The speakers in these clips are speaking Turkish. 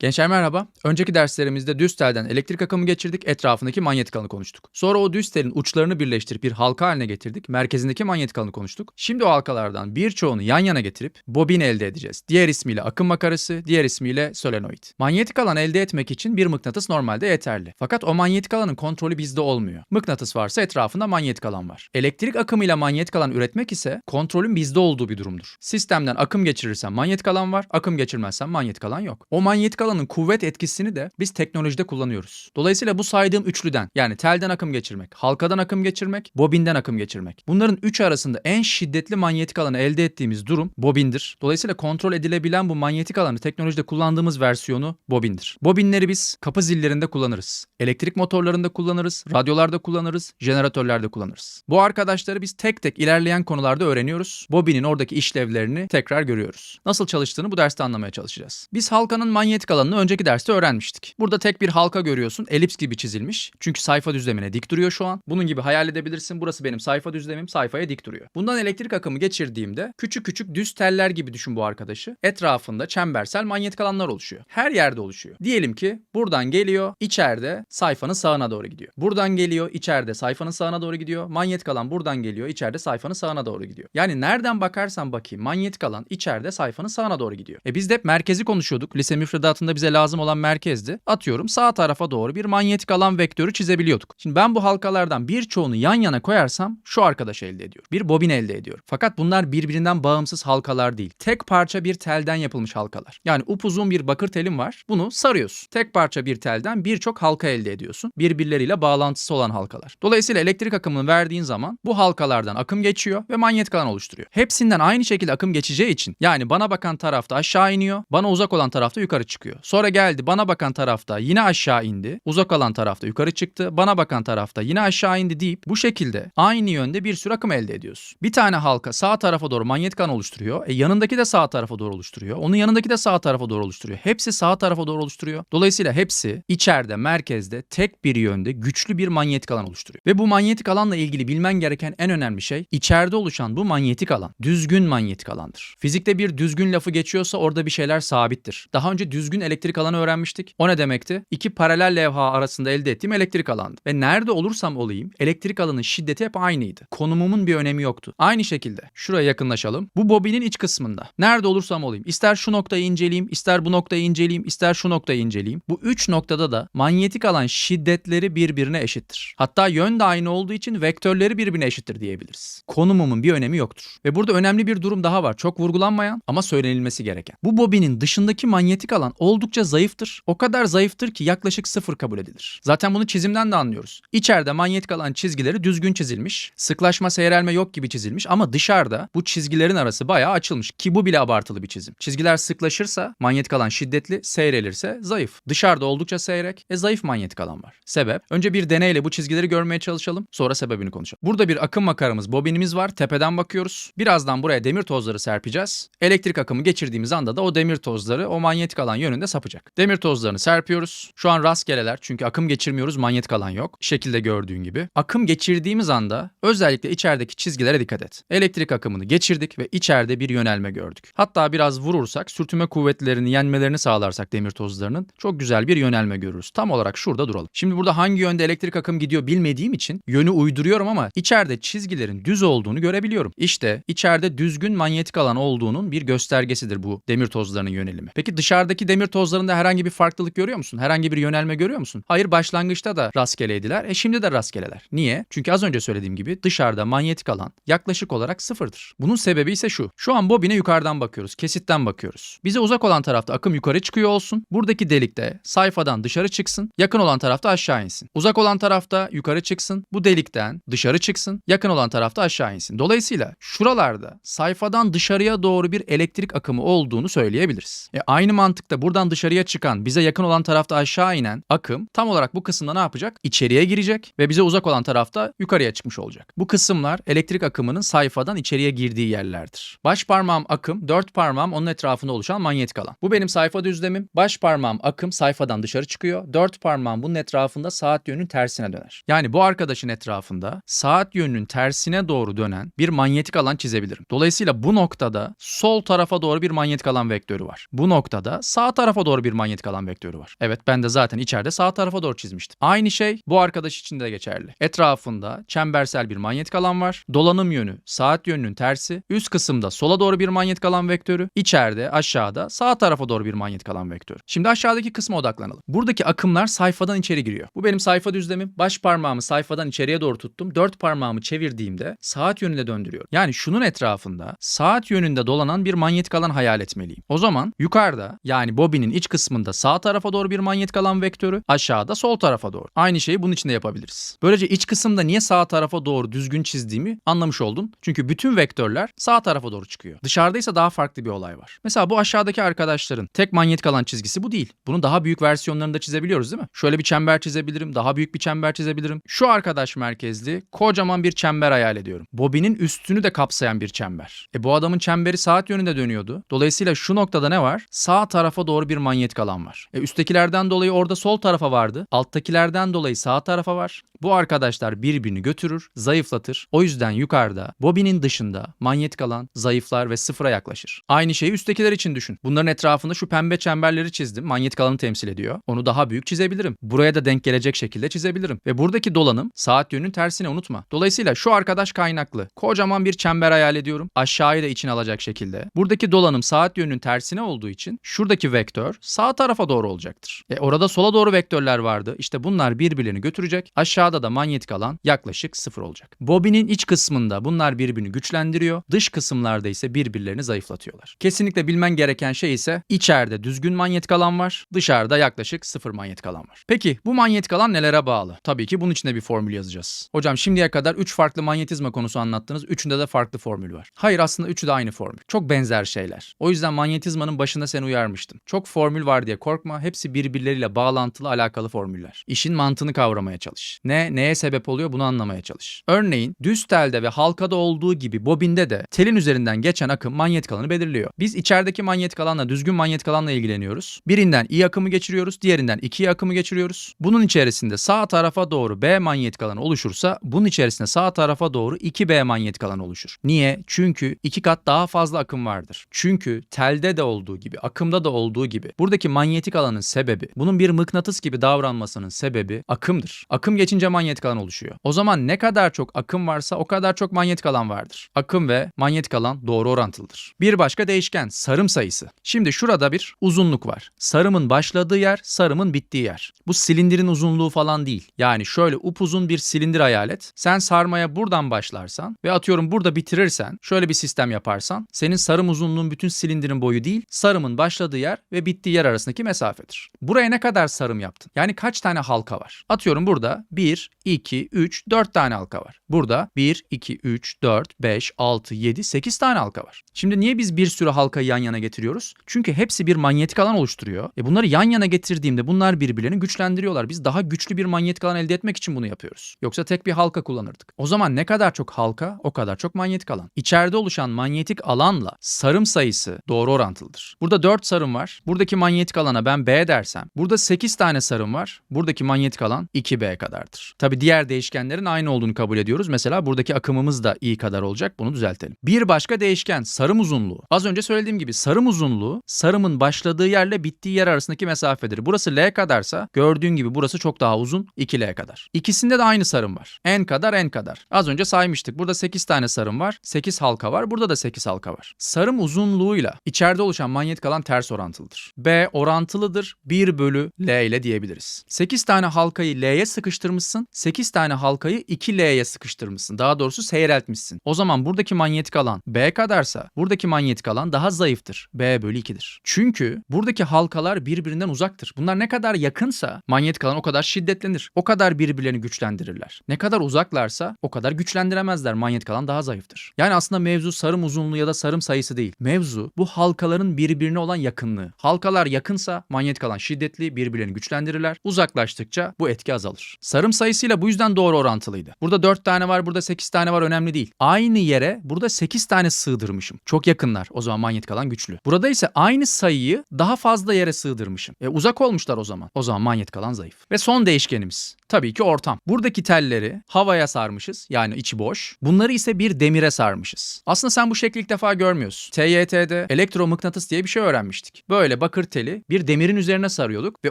Gençler merhaba. Önceki derslerimizde düz telden elektrik akımı geçirdik, etrafındaki manyetik alanı konuştuk. Sonra o düz telin uçlarını birleştirip bir halka haline getirdik, merkezindeki manyetik alanı konuştuk. Şimdi o halkalardan birçoğunu yan yana getirip bobin elde edeceğiz. Diğer ismiyle akım makarası, diğer ismiyle solenoid. Manyetik alan elde etmek için bir mıknatıs normalde yeterli. Fakat o manyetik alanın kontrolü bizde olmuyor. Mıknatıs varsa etrafında manyetik alan var. Elektrik akımıyla manyetik alan üretmek ise kontrolün bizde olduğu bir durumdur. Sistemden akım geçirirsen manyetik alan var, akım geçirmezsen manyetik alan yok. O manyetik alanın kuvvet etkisini de biz teknolojide kullanıyoruz. Dolayısıyla bu saydığım üçlüden yani telden akım geçirmek, halkadan akım geçirmek, bobinden akım geçirmek. Bunların üçü arasında en şiddetli manyetik alanı elde ettiğimiz durum bobindir. Dolayısıyla kontrol edilebilen bu manyetik alanı teknolojide kullandığımız versiyonu bobindir. Bobinleri biz kapı zillerinde kullanırız. Elektrik motorlarında kullanırız, radyolarda kullanırız, jeneratörlerde kullanırız. Bu arkadaşları biz tek tek ilerleyen konularda öğreniyoruz. Bobinin oradaki işlevlerini tekrar görüyoruz. Nasıl çalıştığını bu derste anlamaya çalışacağız. Biz halkanın manyetik alanını önceki derste öğrenmiştik. Burada tek bir halka görüyorsun. Elips gibi çizilmiş. Çünkü sayfa düzlemine dik duruyor şu an. Bunun gibi hayal edebilirsin. Burası benim sayfa düzlemim. Sayfaya dik duruyor. Bundan elektrik akımı geçirdiğimde küçük küçük düz teller gibi düşün bu arkadaşı. Etrafında çembersel manyetik alanlar oluşuyor. Her yerde oluşuyor. Diyelim ki buradan geliyor, içeride sayfanın sağına doğru gidiyor. Buradan geliyor, içeride sayfanın sağına doğru gidiyor. Manyetik alan buradan geliyor, içeride sayfanın sağına doğru gidiyor. Yani nereden bakarsan bakayım manyetik alan içeride sayfanın sağına doğru gidiyor. E biz de hep merkezi konuşuyorduk. Lise müfredatında bize lazım olan merkezdi. Atıyorum sağ tarafa doğru bir manyetik alan vektörü çizebiliyorduk. Şimdi ben bu halkalardan birçoğunu yan yana koyarsam şu arkadaş elde ediyorum. Bir bobin elde ediyorum. Fakat bunlar birbirinden bağımsız halkalar değil. Tek parça bir telden yapılmış halkalar. Yani upuzun bir bakır telim var. Bunu sarıyorsun. Tek parça bir telden birçok halka elde ediyorsun. Birbirleriyle bağlantısı olan halkalar. Dolayısıyla elektrik akımını verdiğin zaman bu halkalardan akım geçiyor ve manyetik alan oluşturuyor. Hepsinden aynı şekilde akım geçeceği için yani bana bakan tarafta aşağı iniyor, bana uzak olan tarafta yukarı çıkıyor. Sonra geldi bana bakan tarafta yine aşağı indi, uzak olan tarafta yukarı çıktı, bana bakan tarafta yine aşağı indi deyip bu şekilde aynı yönde bir sürü akım elde ediyorsun. Bir tane halka sağ tarafa doğru manyetik alan oluşturuyor. E yanındaki de sağ tarafa doğru oluşturuyor. Onun yanındaki de sağ tarafa doğru oluşturuyor. Hepsi sağ tarafa doğru oluşturuyor. Dolayısıyla hepsi içeride, merkezde tek bir yönde güçlü bir manyetik alan oluşturuyor. Ve bu manyetik alanla ilgili bilmen gereken en önemli şey içeride oluşan bu manyetik alan düzgün manyetik alandır. Fizikte bir düzgün lafı geçiyorsa orada bir şeyler sabittir. Daha önce düzgün elektrik alanı öğrenmiştik. O ne demekti? İki paralel levha arasında elde ettiğim elektrik alandı. Ve nerede olursam olayım elektrik alanın şiddeti hep aynıydı. Konumumun bir önemi yoktu. Aynı şekilde şuraya yakınlaşalım. Bu bobinin iç kısmında. Nerede olursam olayım. İster şu noktayı inceleyeyim, ister bu noktayı inceleyeyim, ister şu noktayı inceleyeyim. Bu üç noktada da manyetik alan şiddetleri birbirine eşittir. Hatta yön de aynı olduğu için vektörleri birbirine eşittir diyebiliriz. Konumumun bir önemi yoktur. Ve burada önemli bir durum daha var. Çok vurgulanmayan ama söylenilmesi gereken. Bu bobinin dışındaki manyetik alan oldukça zayıftır. O kadar zayıftır ki yaklaşık sıfır kabul edilir. Zaten bunu çizimden de anlıyoruz. İçeride manyetik alan çizgileri düzgün çizilmiş. Sıklaşma, seyrelme yok gibi çizilmiş ama dışarıda bu çizgilerin arası bayağı açılmış ki bu bile abartılı bir çizim. Çizgiler sıklaşırsa manyetik alan şiddetli, seyrelirse zayıf. Dışarıda oldukça seyrek, e zayıf manyetik alan var. Sebep? Önce bir deneyle bu çizgileri görmeye çalışalım, sonra sebebini konuşalım. Burada bir akım makaramız, bobinimiz var. Tepeden bakıyoruz. Birazdan buraya demir tozları serpeceğiz. Elektrik akımı geçirdiğimiz anda da o demir tozları o manyetik alan yönünde sapacak. Demir tozlarını serpiyoruz. Şu an rastgeleler çünkü akım geçirmiyoruz, manyetik alan yok. Şekilde gördüğün gibi. Akım geçirdiğimiz anda özellikle içerideki çizgilere dikkat et. Elektrik akımını geçirdik ve içeride bir yönelme gördük. Hatta biraz vurursak, sürtünme kuvvetlerini yenmelerini sağlarsak demir tozlarının çok güzel bir yönelme görürüz. Tam olarak şurada duralım. Şimdi burada hangi yönde elektrik akım gidiyor bilmediğim için yönü uyduruyorum ama içeride çizgilerin düz olduğunu görebiliyorum. İşte içeride düzgün manyetik alan olduğunun bir göstergesidir bu demir tozlarının yönelimi. Peki dışarıdaki demir tozlarında herhangi bir farklılık görüyor musun? Herhangi bir yönelme görüyor musun? Hayır başlangıçta da rastgeleydiler. E şimdi de rastgeleler. Niye? Çünkü az önce söylediğim gibi dışarıda manyetik alan yaklaşık olarak sıfırdır. Bunun sebebi ise şu. Şu an bobine yukarıdan bakıyoruz. Kesitten bakıyoruz. Bize uzak olan tarafta akım yukarı çıkıyor olsun. Buradaki delikte sayfadan dışarı çıksın. Yakın olan tarafta aşağı insin. Uzak olan tarafta yukarı çıksın. Bu delikten dışarı çıksın. Yakın olan tarafta aşağı insin. Dolayısıyla şuralarda sayfadan dışarıya doğru bir elektrik akımı olduğunu söyleyebiliriz. E aynı mantıkta buradan dışarıya çıkan, bize yakın olan tarafta aşağı inen akım tam olarak bu kısımda ne yapacak? İçeriye girecek ve bize uzak olan tarafta yukarıya çıkmış olacak. Bu kısımlar elektrik akımının sayfadan içeriye girdiği yerlerdir. Baş parmağım akım, dört parmağım onun etrafında oluşan manyetik alan. Bu benim sayfa düzlemim. Baş parmağım akım sayfadan dışarı çıkıyor. Dört parmağım bunun etrafında saat yönünün tersine döner. Yani bu arkadaşın etrafında saat yönünün tersine doğru dönen bir manyetik alan çizebilirim. Dolayısıyla bu noktada sol tarafa doğru bir manyetik alan vektörü var. Bu noktada sağ tarafa tarafa doğru bir manyetik alan vektörü var. Evet ben de zaten içeride sağ tarafa doğru çizmiştim. Aynı şey bu arkadaş için de geçerli. Etrafında çembersel bir manyetik alan var. Dolanım yönü saat yönünün tersi. Üst kısımda sola doğru bir manyetik alan vektörü. İçeride aşağıda sağ tarafa doğru bir manyetik alan vektörü. Şimdi aşağıdaki kısma odaklanalım. Buradaki akımlar sayfadan içeri giriyor. Bu benim sayfa düzlemim. Baş parmağımı sayfadan içeriye doğru tuttum. Dört parmağımı çevirdiğimde saat yönünde döndürüyorum. Yani şunun etrafında saat yönünde dolanan bir manyetik alan hayal etmeliyim. O zaman yukarıda yani bobinin iç kısmında sağ tarafa doğru bir manyetik alan vektörü, aşağıda sol tarafa doğru. Aynı şeyi bunun için de yapabiliriz. Böylece iç kısımda niye sağ tarafa doğru düzgün çizdiğimi anlamış oldun. Çünkü bütün vektörler sağ tarafa doğru çıkıyor. Dışarıda ise daha farklı bir olay var. Mesela bu aşağıdaki arkadaşların tek manyetik alan çizgisi bu değil. Bunun daha büyük versiyonlarını da çizebiliyoruz değil mi? Şöyle bir çember çizebilirim, daha büyük bir çember çizebilirim. Şu arkadaş merkezli kocaman bir çember hayal ediyorum. Bobinin üstünü de kapsayan bir çember. E bu adamın çemberi saat yönünde dönüyordu. Dolayısıyla şu noktada ne var? Sağ tarafa doğru bir manyetik alan var. E üsttekilerden dolayı orada sol tarafa vardı. Alttakilerden dolayı sağ tarafa var. Bu arkadaşlar birbirini götürür, zayıflatır. O yüzden yukarıda, bobinin dışında manyetik alan zayıflar ve sıfıra yaklaşır. Aynı şeyi üsttekiler için düşün. Bunların etrafında şu pembe çemberleri çizdim. Manyetik alanı temsil ediyor. Onu daha büyük çizebilirim. Buraya da denk gelecek şekilde çizebilirim. Ve buradaki dolanım saat yönünün tersine unutma. Dolayısıyla şu arkadaş kaynaklı. Kocaman bir çember hayal ediyorum. Aşağıyı da içine alacak şekilde. Buradaki dolanım saat yönünün tersine olduğu için şuradaki vektör sağ tarafa doğru olacaktır. E orada sola doğru vektörler vardı. İşte bunlar birbirlerini götürecek. Aşağıda da manyetik alan yaklaşık sıfır olacak. Bobinin iç kısmında bunlar birbirini güçlendiriyor. Dış kısımlarda ise birbirlerini zayıflatıyorlar. Kesinlikle bilmen gereken şey ise içeride düzgün manyetik alan var. Dışarıda yaklaşık sıfır manyetik alan var. Peki bu manyetik alan nelere bağlı? Tabii ki bunun için de bir formül yazacağız. Hocam şimdiye kadar 3 farklı manyetizma konusu anlattınız. Üçünde de farklı formül var. Hayır aslında üçü de aynı formül. Çok benzer şeyler. O yüzden manyetizmanın başında seni uyarmıştım. Çok formül var diye korkma. Hepsi birbirleriyle bağlantılı alakalı formüller. İşin mantığını kavramaya çalış. Ne neye sebep oluyor bunu anlamaya çalış. Örneğin düz telde ve halkada olduğu gibi bobinde de telin üzerinden geçen akım manyetik alanı belirliyor. Biz içerideki manyetik alanla düzgün manyetik alanla ilgileniyoruz. Birinden I akımı geçiriyoruz, diğerinden 2 akımı geçiriyoruz. Bunun içerisinde sağ tarafa doğru B manyetik alanı oluşursa bunun içerisinde sağ tarafa doğru 2B manyetik alanı oluşur. Niye? Çünkü iki kat daha fazla akım vardır. Çünkü telde de olduğu gibi, akımda da olduğu gibi buradaki manyetik alanın sebebi, bunun bir mıknatıs gibi davranmasının sebebi akımdır. Akım geçince manyetik alan oluşuyor. O zaman ne kadar çok akım varsa o kadar çok manyetik alan vardır. Akım ve manyetik alan doğru orantılıdır. Bir başka değişken sarım sayısı. Şimdi şurada bir uzunluk var. Sarımın başladığı yer, sarımın bittiği yer. Bu silindirin uzunluğu falan değil. Yani şöyle upuzun bir silindir hayal et. Sen sarmaya buradan başlarsan ve atıyorum burada bitirirsen, şöyle bir sistem yaparsan, senin sarım uzunluğun bütün silindirin boyu değil, sarımın başladığı yer ve bittiği yer arasındaki mesafedir. Buraya ne kadar sarım yaptın? Yani kaç tane halka var? Atıyorum burada 1, 2, 3, 4 tane halka var. Burada 1, 2, 3, 4, 5, 6, 7, 8 tane halka var. Şimdi niye biz bir sürü halkayı yan yana getiriyoruz? Çünkü hepsi bir manyetik alan oluşturuyor. E bunları yan yana getirdiğimde bunlar birbirlerini güçlendiriyorlar. Biz daha güçlü bir manyetik alan elde etmek için bunu yapıyoruz. Yoksa tek bir halka kullanırdık. O zaman ne kadar çok halka o kadar çok manyetik alan. İçeride oluşan manyetik alanla sarım sayısı doğru orantılıdır. Burada 4 sarım var. Buradaki manyetik alana ben B dersem. Burada 8 tane sarım var. Buradaki manyetik alan 2B kadardır. Tabi diğer değişkenlerin aynı olduğunu kabul ediyoruz. Mesela buradaki akımımız da i kadar olacak. Bunu düzeltelim. Bir başka değişken sarım uzunluğu. Az önce söylediğim gibi sarım uzunluğu sarımın başladığı yerle bittiği yer arasındaki mesafedir. Burası L kadarsa gördüğün gibi burası çok daha uzun 2L kadar. İkisinde de aynı sarım var. N kadar N kadar. Az önce saymıştık. Burada 8 tane sarım var. 8 halka var. Burada da 8 halka var. Sarım uzunluğuyla içeride oluşan manyetik alan ters orantılıdır. B orantılıdır. 1 bölü L ile diyebiliriz. 8 tane halkayı L'ye sıkıştırmışsın. 8 tane halkayı 2L'ye sıkıştırmışsın. Daha doğrusu seyreltmişsin. O zaman buradaki manyetik alan B kadarsa buradaki manyetik alan daha zayıftır. B bölü 2'dir. Çünkü buradaki halkalar birbirinden uzaktır. Bunlar ne kadar yakınsa manyetik alan o kadar şiddetlenir. O kadar birbirlerini güçlendirirler. Ne kadar uzaklarsa o kadar güçlendiremezler. Manyetik alan daha zayıftır. Yani aslında mevzu sarım uzunluğu ya da sarım sayısı değil. Mevzu bu halkaların birbirine olan yakınlığı. Halkalar yakınsa manyetik alan şiddetli, birbirlerini güçlendirirler. Uzaklaştıkça bu etki azalır. Sarım sayısıyla bu yüzden doğru orantılıydı. Burada 4 tane var, burada 8 tane var önemli değil. Aynı yere burada 8 tane sığdırmışım. Çok yakınlar. O zaman manyetik alan güçlü. Burada ise aynı sayıyı daha fazla yere sığdırmışım. E uzak olmuşlar o zaman. O zaman manyetik alan zayıf. Ve son değişkenimiz. Tabii ki ortam. Buradaki telleri havaya sarmışız. Yani içi boş. Bunları ise bir demire sarmışız. Aslında sen bu şekli ilk defa görmüyorsun. TYT'de elektromıknatıs diye bir şey öğrenmiştik. Böyle bakır teli bir demirin üzerine sarıyorduk ve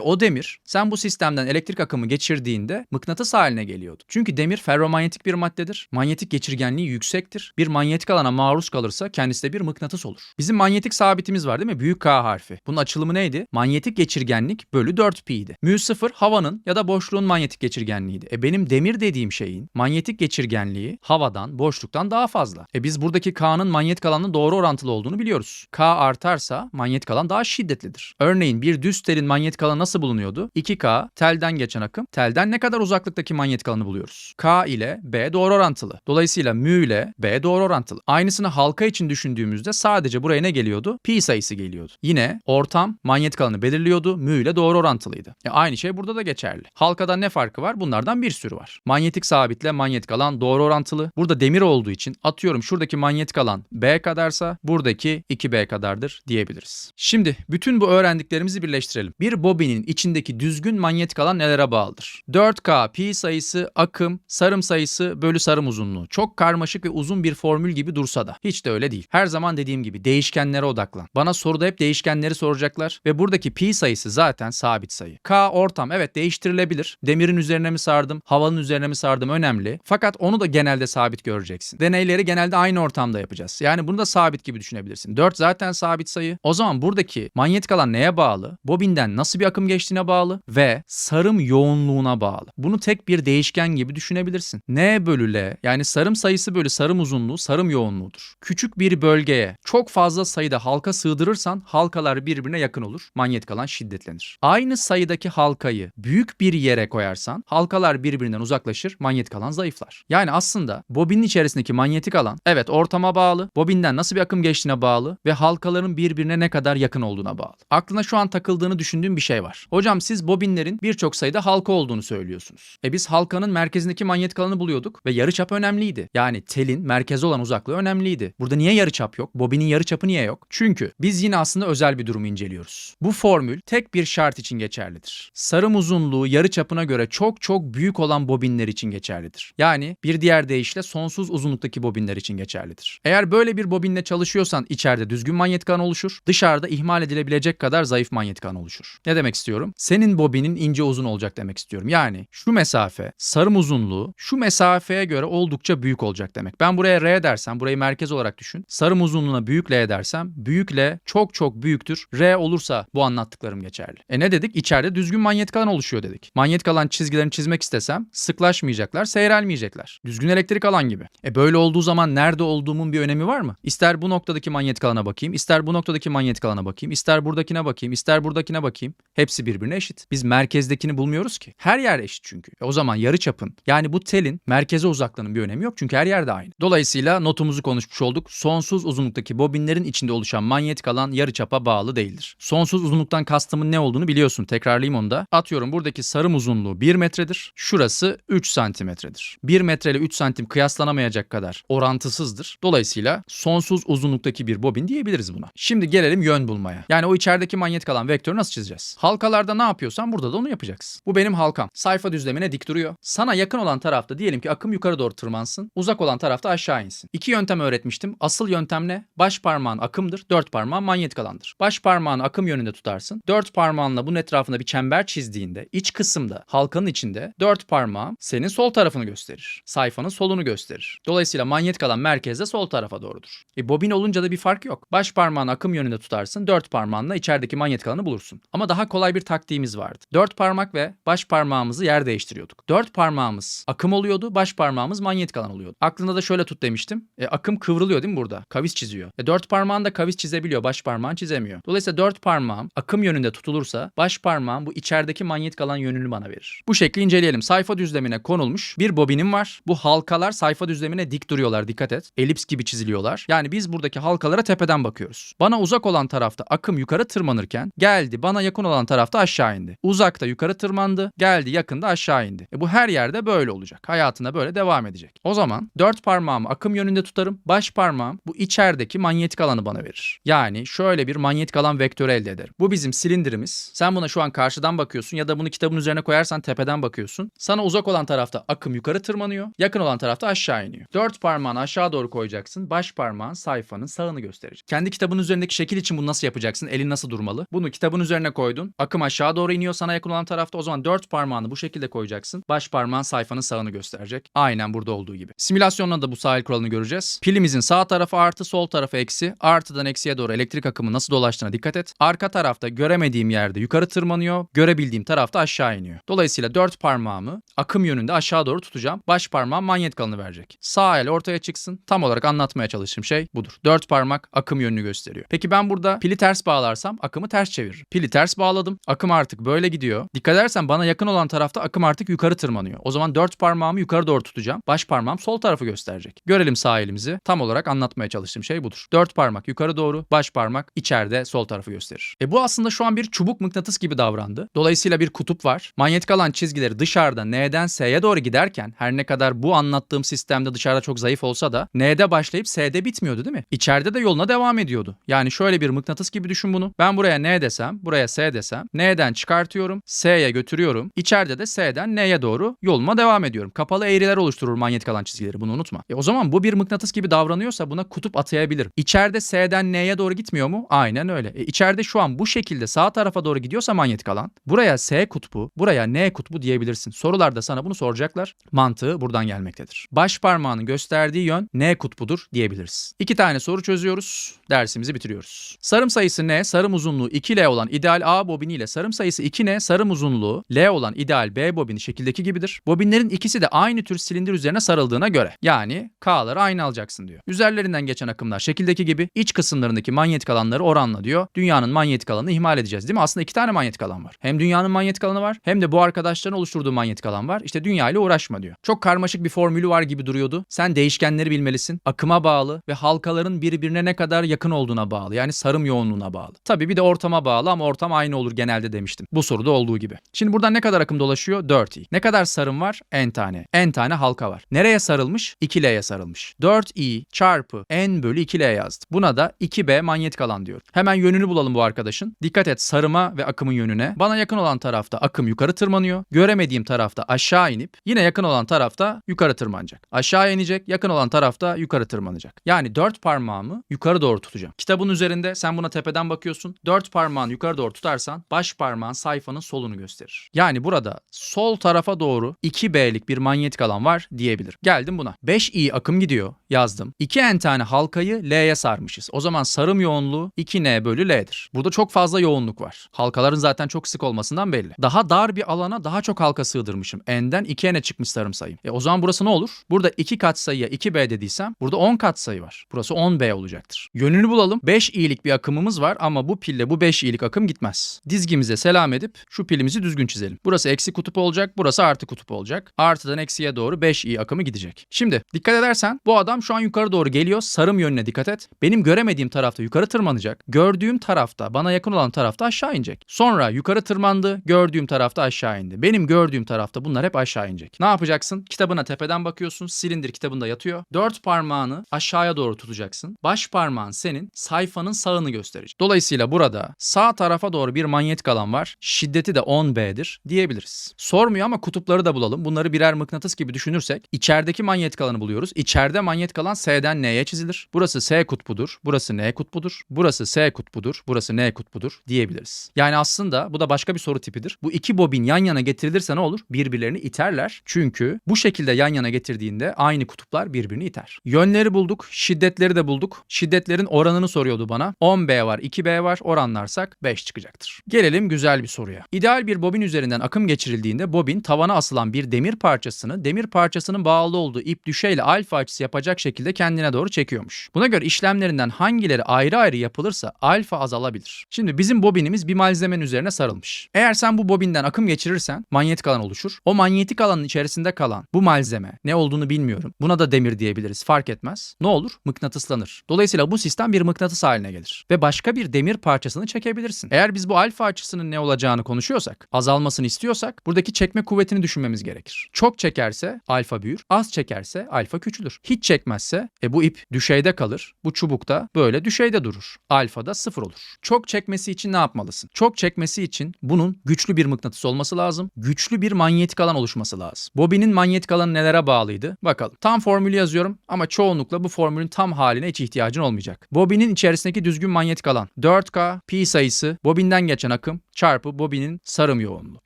o demir sen bu sistemden elektrik akımı geçirdiğinde mıknatıs haline geliyordu. Çünkü demir ferromanyetik bir maddedir. Manyetik geçirgenliği yüksektir. Bir manyetik alana maruz kalırsa kendisi de bir mıknatıs olur. Bizim manyetik sabitimiz var değil mi? Büyük K harfi. Bunun açılımı neydi? Manyetik geçirgenlik bölü 4pi idi. Mü 0 havanın ya da boşluğun manyetik geçirgenliğiydi. E benim demir dediğim şeyin manyetik geçirgenliği havadan, boşluktan daha fazla. E biz buradaki K'nın manyetik alanla doğru orantılı olduğunu biliyoruz. K artarsa manyetik alan daha şiddetlidir. Örneğin bir düz telin manyetik alanı nasıl bulunuyordu? 2K telden geçen akım. Telden ne kadar uzaklıktaki manyetik alanı buluyoruz? K ile B doğru orantılı. Dolayısıyla mü ile B doğru orantılı. Aynısını halka için düşündüğümüzde sadece buraya ne geliyordu? Pi sayısı geliyordu. Yine ortam manyetik alanı belirliyordu. Mü ile doğru orantılıydı. E aynı şey burada da geçerli. Halkada ne farkı var? Bunlardan bir sürü var. Manyetik sabitle manyetik alan doğru orantılı. Burada demir olduğu için atıyorum şuradaki manyetik alan B kadarsa buradaki 2B kadardır diyebiliriz. Şimdi bütün bu öğrendiklerimizi birleştirelim. Bir bobinin içindeki düzgün manyetik alan nelere bağlıdır? 4K pi sayısı, akım, sarım sayısı bölü sarım uzunluğu. Çok karmaşık ve uzun bir formül gibi dursa da hiç de öyle değil. Her zaman dediğim gibi değişkenlere odaklan. Bana soruda hep değişkenleri soracaklar ve buradaki pi sayısı zaten sabit sayı. K ortam evet değiştirilebilir. Demirin üzerine mi sardım, havanın üzerine mi sardım önemli. Fakat onu da genelde sabit göreceksin. Deneyleri genelde aynı ortamda yapacağız. Yani bunu da sabit gibi düşünebilirsin. 4 zaten sabit sayı. O zaman buradaki manyetik alan neye bağlı? Bobinden nasıl bir akım geçtiğine bağlı ve sarım yoğunluğuna bağlı. Bunu tek bir değişken gibi düşünebilirsin. N bölü L yani sarım sayısı bölü sarım uzunluğu sarım yoğunluğudur. Küçük bir bölgeye çok fazla sayıda halka sığdırırsan halkalar birbirine yakın olur. Manyetik alan şiddetlenir. Aynı sayıdaki halkayı büyük bir yere koyarsan halkalar birbirinden uzaklaşır, manyetik alan zayıflar. Yani aslında bobinin içerisindeki manyetik alan evet ortama bağlı, bobinden nasıl bir akım geçtiğine bağlı ve halkaların birbirine ne kadar yakın olduğuna bağlı. Aklına şu an takıldığını düşündüğüm bir şey var. Hocam siz bobinlerin birçok sayıda halka olduğunu söylüyorsunuz. E biz halkanın merkezindeki manyetik alanı buluyorduk ve yarıçap önemliydi. Yani telin merkeze olan uzaklığı önemliydi. Burada niye yarıçap yok? Bobinin yarıçapı niye yok? Çünkü biz yine aslında özel bir durumu inceliyoruz. Bu formül tek bir şart için geçerlidir. Sarım uzunluğu yarıçapına göre çok çok büyük olan bobinler için geçerlidir. Yani bir diğer deyişle sonsuz uzunluktaki bobinler için geçerlidir. Eğer böyle bir bobinle çalışıyorsan içeride düzgün manyetik alan oluşur, dışarıda ihmal edilebilecek kadar zayıf manyetik alan oluşur. Ne demek istiyorum? Senin bobinin ince uzun olacak demek istiyorum. Yani şu mesafe, sarım uzunluğu şu mesafeye göre oldukça büyük olacak demek. Ben buraya R dersem, burayı merkez olarak düşün. Sarım uzunluğuna büyük L dersem, büyük L çok çok büyüktür. R olursa bu anlattıklarım geçerli. E ne dedik? İçeride düzgün manyetik alan oluşuyor dedik. Manyetik alan çizgilerini çizmek istesem sıklaşmayacaklar, seyrelmeyecekler. Düzgün elektrik alan gibi. E böyle olduğu zaman nerede olduğumun bir önemi var mı? İster bu noktadaki manyetik alana bakayım, ister bu noktadaki manyetik alana bakayım, ister buradakine bakayım, ister buradakine bakayım. Hepsi birbirine eşit. Biz merkezdekini bulmuyoruz ki. Her yer eşit çünkü. E o zaman yarı çapın yani bu telin merkeze uzaklığının bir önemi yok çünkü her yerde aynı. Dolayısıyla notumuzu konuşmuş olduk. Sonsuz uzunluktaki bobinlerin içinde oluşan manyetik alan yarı çapa bağlı değildir. Sonsuz uzunluktan kastımın ne olduğunu biliyorsun. Tekrarlayayım onu da. Atıyorum buradaki sarım uzunluğu 1 metredir. Şurası 3 santimetredir. 1 metre ile 3 santim kıyaslanamayacak kadar orantısızdır. Dolayısıyla sonsuz uzunluktaki bir bobin diyebiliriz buna. Şimdi gelelim yön bulmaya. Yani o içerideki manyetik alan vektörü nasıl çizeceğiz? Halkalarda ne yapıyorsan burada da onu yapacaksın. Bu benim halkam. Sayfa düzlemine dik duruyor. Sana yakın olan tarafta diyelim ki akım yukarı doğru tırmansın. Uzak olan tarafta aşağı insin. İki yöntem öğretmiştim. Asıl yöntem ne? Baş parmağın akımdır. Dört parmağın manyetik alandır. Baş parmağını akım yönünde tutarsın. Dört parmağınla bunun etrafında bir çember çizdiğinde iç kısımda halkanın içinde dört parmağın senin sol tarafını gösterir. Sayfanın solunu gösterir. Dolayısıyla manyetik alan merkezde sol tarafa doğrudur. E bobin olunca da bir fark yok. Baş parmağını akım yönünde tutarsın. Dört parmağınla içerideki manyetik alanı bulursun. Ama daha kolay bir taktiğimiz vardı. Dört parmak ve baş parmağımızı yer değiştiriyorduk. Dört parmağımız akım oluyordu, baş parmağımız manyetik alan oluyordu. Aklında da şöyle tut demiştim. E, akım kıvrılıyor değil mi burada? Kavis çiziyor. E, dört parmağın da kavis çizebiliyor, baş parmağın çizemiyor. Dolayısıyla dört parmağım akım yönünde tutulursa baş parmağım bu içerideki manyetik alan yönünü bana verir. Bu şekli inceleyelim. Sayfa düzlemine konulmuş bir bobinim var. Bu halkalar sayfa düzlemine dik duruyorlar dikkat et. Elips gibi çiziliyorlar. Yani biz buradaki halkalara tepeden bakıyoruz. Bana uzak olan tarafta akım yukarı tırmanırken geldi bana yakın olan tarafta aşağı indi. Uzakta yukarı tırmandı, geldi yakında aşağı indi. E bu her yerde böyle olacak. Hayatına böyle devam edecek. O zaman dört parmağımı akım yönünde tutarım. Baş parmağım bu içerideki manyetik alanı bana verir. Yani şöyle bir manyetik alan vektörü elde ederim. Bu bizim silindirimiz. Sen buna şu an karşıdan bakıyorsun ya da bunu kitabın üzerine koyarsan tepeden bakıyorsun. Sana uzak olan tarafta akım yukarı tırmanıyor. Yakın olan tarafta aşağı iniyor. Dört parmağını aşağı doğru koyacaksın. Baş parmağın sayfanın sağını gösterecek. Kendi kitabın üzerindeki şekil için bunu nasıl yapacaksın? Elin nasıl durmalı? Bunu kitabın üzerine koydun. Akım aşağı doğru iniyor sana yakın olan tarafta. O zaman dört parmağını bu şekilde koyacaksın. Baş parmağın sayfanın sağını gösterecek. Aynen burada olduğu gibi. Simülasyonla da bu sahil kuralını göreceğiz. Pilimizin sağ tarafı artı sol tarafı eksi. Artıdan eksiye doğru elektrik akımı nasıl dolaştığına dikkat et. Arka tarafta göremediğim yerde yukarı tırmanıyor. Görebildiğim tarafta aşağı iniyor. Dolayısıyla dört parmağımı akım yönünde aşağı doğru tutacağım. Baş parmağım manyet kalanı verecek. Sağ el ortaya çıksın. Tam olarak anlatmaya çalıştığım şey budur. Dört parmak akım yönünü gösteriyor. Peki ben burada pili ters bağlarsam akımı ters çeviririm. Pili ters bağladım. Akım artık böyle gidiyor. Dikkat edersen bana yakın olan tarafta akım artık yukarı tırmanıyor. O zaman dört parmağımı yukarı doğru tutacağım. Baş parmağım sol tarafı gösterecek. Görelim sağ elimizi. Tam olarak anlatmaya çalıştığım şey budur. Dört parmak yukarı doğru, baş parmak içeride sol tarafı gösterir. E bu aslında şu an bir çubuk mıknatıs gibi davrandı. Dolayısıyla bir kutup var. Manyetik alan çizgileri dışarıda N'den S'ye doğru giderken her ne kadar bu anlattığım sistemde dışarıda çok zayıf olsa da N'de başlayıp S'de bitmiyordu değil mi? İçeride de yoluna devam ediyordu. Yani şöyle bir mıknatıs gibi düşün bunu. Ben buraya N desem, buraya S desem, N'den çıkartıyorum, S'ye götürüyorum. İçeride de S'den N'ye doğru yoluma devam ediyorum. Kapalı eğriler oluşturur manyetik alan çizgileri bunu unutma. E o zaman bu bir mıknatıs gibi davranıyorsa buna kutup atayabilirim. İçeride S'den N'ye doğru gitmiyor mu? Aynen öyle. E içeride şu an bu şekilde sağ tarafa doğru gidiyorsa manyetik alan buraya S kutbu, buraya N kutbu diyebilirsin. Sorularda sana bunu soracaklar. Mantığı buradan gelmektedir. Baş parmağının gösterdiği yön N kutbudur diyebiliriz. İki tane soru çözüyoruz. Dersimizi bitiriyoruz. Sarım sayısı N, sarım uzunluğu 2L olan ideal A bobini ile sarım sayısı 2N, sarım uzunluğu L olan ideal B bobini şekildeki gibidir. Bobinlerin ikisi de aynı tür silindir üzerine sarıldığına göre. Yani K'ları aynı alacaksın diyor. Üzerlerinden geçen akımlar şekildeki gibi iç kısımlarındaki manyetik alanları oranla diyor. Dünyanın manyetik alanını ihmal edeceğiz değil mi? Aslında iki tane manyetik alan var. Hem dünyanın manyetik alanı var hem de bu arkadaşların oluşturduğu manyetik alan var. İşte dünya ile uğraşma diyor. Çok karmaşık bir formülü var gibi duruyordu. Sen değişkenleri bilmelisin. Akıma bağlı ve halkaların birbirine ne kadar yakın olduğuna bağlı. Yani sarım yoğunluğuna bağlı. Tabii bir de ortama bağlı ama ortam aynı olur genelde demiştim. Bu soruda olduğu gibi. Şimdi buradan ne kadar akım dolaşıyor? 4i. Ne kadar sarım var? n tane. n tane halka var. Nereye sarılmış? 2L'ye sarılmış. 4i çarpı n bölü 2L yazdım. Buna da 2B manyetik alan diyor. Hemen yönünü bulalım bu arkadaşın. Dikkat et sarıma ve akımın yönüne. Bana yakın olan tarafta akım yukarı tırmanıyor. Göremediğim tarafta aşağı inip yine yakın olan tarafta yukarı tırmanacak. Aşağı inecek, yakın olan tarafta yukarı tırmanacak. Yani dört parmağımı yukarı doğru tutacağım. Kitabın üzerinde sen buna tepeden bakıyorsun. Dört parmağını yukarı doğru tutarsan baş parmağın sayfanın solunu gösterir. Yani burada sol tarafa doğru 2B'lik bir manyetik alan var diyebilirim. Geldim buna. 5i akım gidiyor yazdım. 2n tane halkayı L'ye sarmışız. O zaman sarım yoğunluğu 2n bölü L'dir. Burada çok fazla yoğunluk var. Halkaların zaten çok sık olmasından belli. Daha dar bir alana daha çok halka sığdırmışım. N'den 2n'e çıkmış sarım sayım. E o zaman burası ne olur? Burada 2 kat sayıya 2B dediysem burada 10 kat sayı var. Burası 10B olacaktır. Yönünü bulalım. 5 i'lik bir akımımız var ama bu pille bu 5 i'lik akım gitmez. Dizgimize selam edip şu pilimizi düzgün çizelim. Burası eksi kutup olacak, burası artı kutup olacak. Artıdan eksiye doğru 5 i akımı gidecek. Şimdi dikkat edersen bu adam şu an yukarı doğru geliyor. Sarım yönüne dikkat et. Benim göremediğim tarafta yukarı tırmanacak. Gördüğüm tarafta, bana yakın olan tarafta aşağı inecek. Sonra yukarı tırmandı, gördüğüm tarafta aşağı indi. Benim gördüğüm tarafta bunlar hep aşağı inecek. Ne yapacaksın? Kitabına tepeden bakıyorsun. Silindir kitabında yatıyor. Dört parmağını aşağıya doğru tutacaksın. Baş parmağın senin sayfanın sağını gösterecek. Dolayısıyla burada sağ tarafa doğru bir manyetik alan var. Şiddeti de 10B'dir diyebiliriz. Sormuyor ama kutupları da bulalım. Bunları birer mıknatıs gibi düşünürsek içerideki manyetik alanı buluyoruz. İçeride manyetik alan S'den N'ye çizilir. Burası S kutbudur. Burası N kutbudur. Burası S kutbudur. Burası N kutbudur diyebiliriz. Yani aslında bu da başka bir soru tipidir. Bu iki bobin yan yana getirilirse ne olur? Birbirlerini iterler. Çünkü bu şekilde yan yana getirdiğinde aynı kutuplar birbirini iter. Yönleri bulduk. Şiddetleri de bulduk. Şiddetlerin oranını soruyordu bana. 10B var, 2B var. Oranlarsak 5 çıkacaktır. Gelelim güzel bir soruya. İdeal bir bobin üzerinden akım geçirildiğinde bobin tavana asılan bir demir parçasını demir parçasının bağlı olduğu ip düşeyle alfa açısı yapacak şekilde kendine doğru çekiyormuş. Buna göre işlemlerinden hangileri ayrı ayrı yapılırsa alfa azalabilir. Şimdi bizim bobinimiz bir malzemenin üzerine sarılmış. Eğer sen bu bobinden akım geçirirsen manyetik alan oluşur. O manyetik alanın içerisinde kalan bu malzeme ne olduğunu bilmiyorum. Buna da demir diyebiliriz fark etmez. Ne olur? Mıknatıslanır. Dolayısıyla bu sistem bir mıknatıs haline gelir. Ve başka bir demir parçasını çekebilirsin. Eğer biz bu alfa açısının ne olacağını konuşuyorsak, azalmasını istiyorsak buradaki çekme kuvvetini düşünmemiz gerekir. Çok çekerse alfa büyür, az çekerse alfa küçülür. Hiç çekmezse e bu ip düşeyde kalır. Bu çubuk da böyle düşeyde durur. Alfa da sıfır olur. Çok çekmesi için ne yapmalısın? Çok çekmesi için bunun güçlü bir mıknatıs olması lazım. Güçlü bir manyetik alan oluşması lazım. Bobinin manyetik alanı nelere bağlıydı? Bakalım. Tam formülü yazıyorum ama çoğunlukla bu formülün tam haline hiç ihtiyacın olmayacak. Bobinin içerisindeki düzgün manyetik alan 4K pi sayısı bobinden geçen akım çarpı bobinin sarım yoğunluğu.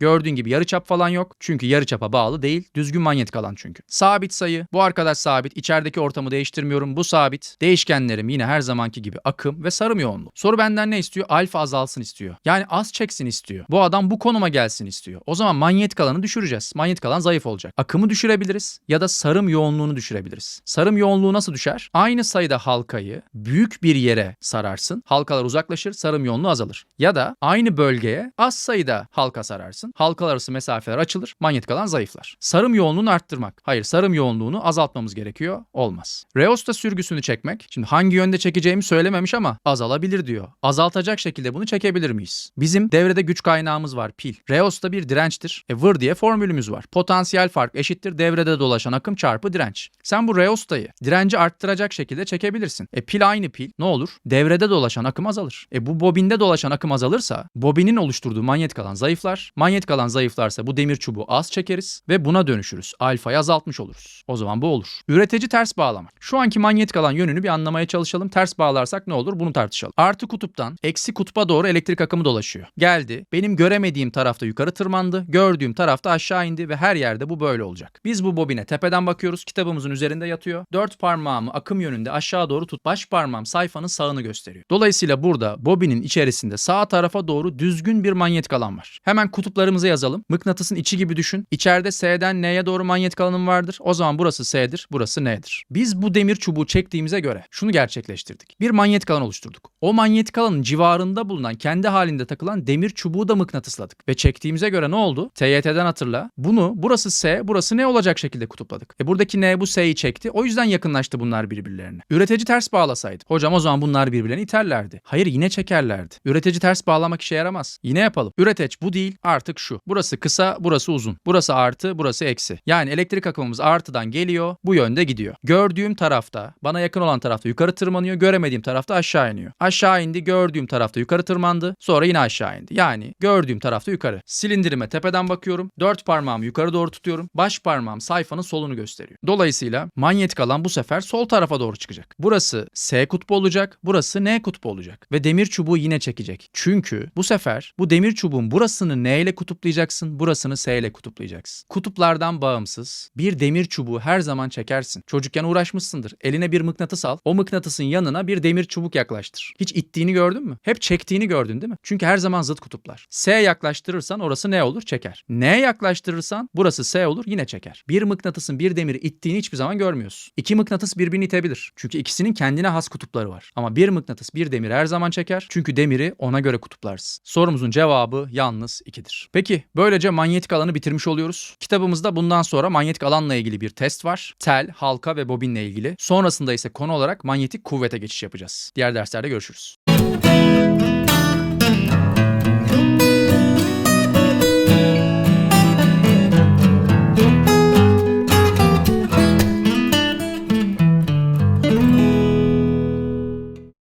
Gördüğün gibi yarıçap falan yok. Çünkü yarıçapa bağlı değil. Düzgün manyetik alan çünkü. Sabit sayı. Bu arkadaş sabit. İçerideki ortamı değiştirmiyorum. Bu sabit. Değişkenlerim yine her zamanki gibi akım ve sarım yoğunluğu. Soru benden ne istiyor? Alfa azalsın istiyor. Yani az çeksin istiyor. Bu adam bu konuma gelsin istiyor. O zaman manyetik alanı düşüreceğiz. Manyetik alan zayıf olacak. Akımı düşürebiliriz ya da sarım yoğunluğunu düşürebiliriz. Sarım yoğunluğu nasıl düşer? Aynı sayıda halkayı büyük bir yere sararsın. Halkalar uzaklaşır, sarım yoğunluğu azalır. Ya da aynı bölgeye az sayıda halka sararsın. Halkalar arası mesafeler açılır, manyetik alan zayıflar. Sarım yoğunluğunu arttırmak. Hayır, sarım yoğunluğunu azaltmamız gerekiyor. Olmaz. Reosta sürgüsünü çekmek. Şimdi hangi yönde çekeceğimi söylememiş ama azalabilir diyor. Azaltacak şekilde bunu çekebilir miyiz? Bizim devrede güç kaynağımız var pil. Reosta bir dirençtir. E vır diye formülümüz var. Potansiyel fark eşittir devrede dolaşan akım çarpı direnç. Sen bu reostayı direnci arttıracak şekilde çekebilirsin. E pil aynı pil. Ne olur? Devrede dolaşan akım azalır. E bu bobinde dolaşan akım azalırsa bobinin oluşturduğu manyetik alan zayıflar. Manyetik alan zayıflarsa bu demir çubuğu az çekeriz ve buna dönüşürüz. Alfayı azaltmış oluruz. O zaman bu olur. Üretici ters bağlama. Şu anki manyetik alan yönünü bir anlamaya çalışalım. Ters bağlarsak ne olur? Bunu tartışalım. Artı kutuptan eksi kutba doğru elektrik akımı dolaşıyor. Geldi. Benim göremediğim tarafta yukarı tırmandı. Gördüğüm tarafta aşağı indi ve her yerde bu böyle olacak. Biz bu bobine tepeden bakıyoruz. Kitabımızın üzerinde yatıyor. Dört parmağımı akım yönünde aşağı doğru tut. Baş parmağım sayfanın sağını gösteriyor. Dolayısıyla burada bobinin içerisinde sağ tarafa doğru düzgün bir manyetik alan var. Hemen kutuplarımızı yazalım. Mıknatısın içi gibi düşün. İçeride S'den N'ye doğru manyetik alanım vardır. O zaman burası S'dir, burası N'dir. Biz bu demir çubuğu çektiğimize göre şunu gerçekleştirdik. Bir manyetik alan oluşturduk. O manyetik alanın civarında bulunan kendi halinde takılan demir çubuğu da mıknatısladık. Ve çektiğimize göre ne oldu? TYT'den hatırla. Bunu burası S, burası N olacak şekilde kutupladık. E buradaki N bu S'yi çekti. O yüzden yakınlaştı bunlar birbirlerine. Üretici ters bağlasaydı. Hocam o zaman bunlar birbirlerini iterlerdi. Hayır yine çekerlerdi. Üretici ters bağlamak işe yaramaz. Yine yapalım. Üreteç bu değil artık şu. Burası kısa, burası uzun. Burası artı, burası eksi. Yani elektrik akımımız artıdan geliyor, bu yönde gidiyor. Gördüğüm tarafta, bana yakın olan tarafta yukarı tırmanıyor, göremediğim tarafta aşağı iniyor. Aşağı indi, gördüğüm tarafta yukarı tırmandı, sonra yine aşağı indi. Yani gördüğüm tarafta yukarı. Silindirime tepeden bakıyorum, dört parmağımı yukarı doğru tutuyorum, baş parmağım sayfanın solunu gösteriyor. Dolayısıyla manyetik alan bu sefer sol tarafa doğru çıkacak. Burası S kutbu olacak, burası N kutbu olacak. Demir çubuğu yine çekecek. Çünkü bu sefer bu demir çubuğun burasını N ile kutuplayacaksın, burasını S ile kutuplayacaksın. Kutuplardan bağımsız bir demir çubuğu her zaman çekersin. Çocukken uğraşmışsındır. Eline bir mıknatıs al. O mıknatısın yanına bir demir çubuk yaklaştır. Hiç ittiğini gördün mü? Hep çektiğini gördün değil mi? Çünkü her zaman zıt kutuplar. S yaklaştırırsan orası ne olur? Çeker. N yaklaştırırsan burası S olur yine çeker. Bir mıknatısın bir demiri ittiğini hiçbir zaman görmüyorsun. İki mıknatıs birbirini itebilir. Çünkü ikisinin kendine has kutupları var. Ama bir mıknatıs bir demir her zaman çeker. Çünkü demiri ona göre kutuplarsın. Sorumuzun cevabı yalnız 2'dir. Peki böylece manyetik alanı bitirmiş oluyoruz. Kitabımızda bundan sonra manyetik alanla ilgili bir test var. Tel, halka ve bobinle ilgili. Sonrasında ise konu olarak manyetik kuvvete geçiş yapacağız. Diğer derslerde görüşürüz.